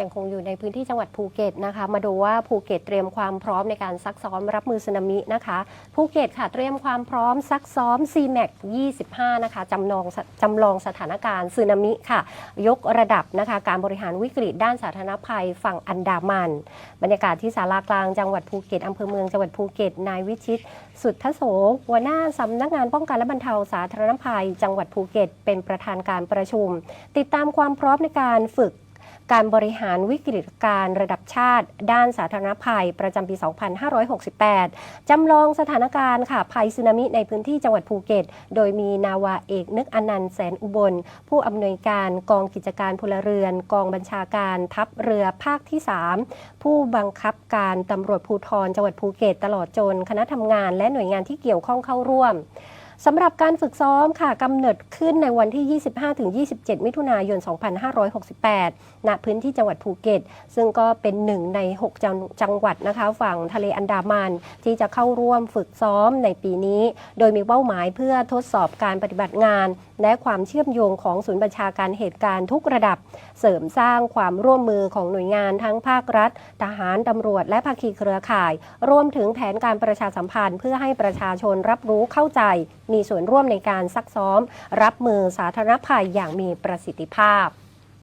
ยังคงอยู่ในพื้นที่จังหวัดภูเก็ตนะคะ มาดูว่าภูเก็ตเตรียมความพร้อมในการซักซ้อมรับมือสึนามินะคะภูเก็ตค่ะเตรียมความพร้อมซักซ้อม CMAX 25 นะคะจำลองจำลองสถานการณ์สึนามิค่ะ ยกระดับนะคะการบริหารวิกฤตด้านสาธารณภัยฝั่งอันดามัน บรรยากาศที่ศาลากลางจังหวัดภูเก็ตอำเภอเมืองจังหวัดภูเก็ตนายวิชิต สุทธโสหัวหน้าสำนักงานป้องกันและบรรเทาสาธารณภัย จังหวัดภูเก็ต เป็นประธานการประชุม ติดตามความพร้อมในการฝึก การบริหารวิกฤตการระดับชาติ ด้านสาธารณภัยประจำปี 2568 จำลองสถานการณ์ค่ะภัยสึนามิในพื้นที่จังหวัดภูเก็ต โดยมีนาวาเอกนึกอนันต์แสนอุบล ผู้อำนวยการกองกิจการพลเรือน กองบัญชาการทัพเรือภาคที่ 3 ผู้บังคับการตำรวจภูธรจังหวัดภูเก็ต ตลอดจนคณะทำงานและหน่วยงานที่เกี่ยวข้องเข้าร่วม สำหรับการฝึกซ้อมค่ะกำเนิดขึ้นในวันที่ 25-27 มิถุนายน 2568 ณ พื้นที่จังหวัดภูเก็ต ซึ่งก็เป็นหนึ่งใน6จจังหวัดนะคะ ฝั่งทะเลอันดามัน ที่จะเข้าร่วมฝึกซ้อมในปีนี้ โดยมีเป้าหมายเพื่อทดสอบการปฏิบัติงาน และความเชื่อมโยงของศูนย์บัญชาการเหตุการณ์ทุกระดับ เสริมสร้างความร่วมมือของหน่วยงานทั้งภาครัฐ ทหารตำรวจ และภาคีเครือข่าย รวมถึงแผนการประชาสัมพันธ์ เพื่อให้ประชาชนรับรู้เข้าใจมีส่วนร่วมในการซักซ้อม รับมือสาธารณภัยอย่างมีประสิทธิภาพ